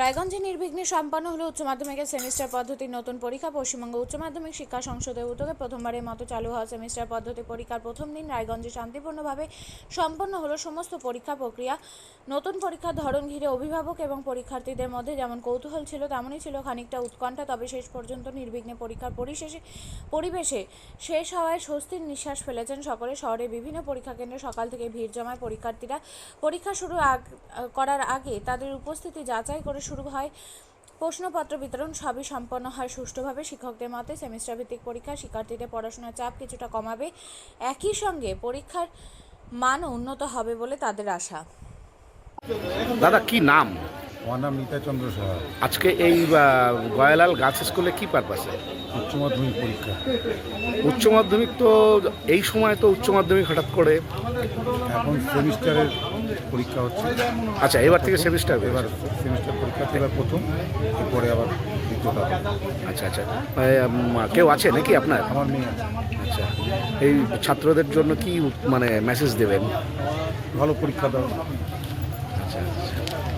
রায়গঞ্জে নির্বিঘ্নে সম্পন্ন হলো উচ্চ মাধ্যমিকের সেমিস্টার পদ্ধতির নতুন পরীক্ষা। পশ্চিমবঙ্গ উচ্চ মাধ্যমিক শিক্ষা সংসদের উদ্যোগে প্রথমবারের মতো চালু হওয়া সেমিস্টার পদ্ধতি পরীক্ষার প্রথম দিন রায়গঞ্জে শান্তিপূর্ণভাবে সম্পন্ন হলো সমস্ত পরীক্ষা প্রক্রিয়া। নতুন পরীক্ষার ধরন ঘিরে অভিভাবক এবং পরীক্ষার্থীদের মধ্যে যেমন কৌতূহল ছিল, তেমনই ছিল খানিকটা উৎকণ্ঠা। তবে শেষ পর্যন্ত নির্বিঘ্নে পরীক্ষার পরিশেষে পরিবেশে শেষ হওয়ায় স্বস্তির নিঃশ্বাস ফেলেছেন সকলে। শহরের বিভিন্ন পরীক্ষা কেন্দ্রে সকাল থেকে ভিড় জমায় পরীক্ষার্থীরা। পরীক্ষা শুরু করার আগে তাদের উপস্থিতি যাচাই করে শুরু হয়। প্রশ্নপত্র বিতরণ সবই সম্পন্ন হয় সুষ্ঠুভাবে। শিক্ষকদের মতে সেমিস্টার ভিত্তিক পরীক্ষা শিক্ষার্থীদের পড়াশোনার চাপ কিছুটা কমাবে। একই সঙ্গে পরীক্ষার মান উন্নত হবে বলে তাদের আশা। দাদা, কি নাম? আমার নাম নিতা চন্দ্র সাহা আজকে এই গয়ালাল গার্লস স্কুলে কি পারপাসে উচ্চ মাধ্যমিক পরীক্ষা। উচ্চ মাধ্যমিক তো এই সময় তো উচ্চ মাধ্যমিক হঠাৎ করে। এখন সেমিস্টারের পরীক্ষা হচ্ছে। আচ্ছা এবার থেকে সেমিস্টার এবার সেমিস্টার পরীক্ষা এবার প্রথম এরপরে আবার দ্বিতীয়টা আচ্ছা আচ্ছা। কেউ আছে নাকি আপনার? আমার মেয়ে আচ্ছা। এই ছাত্রদের জন্য কি মানে মেসেজ দেবেন? ভালো পরীক্ষা দাও। আচ্ছা আচ্ছা।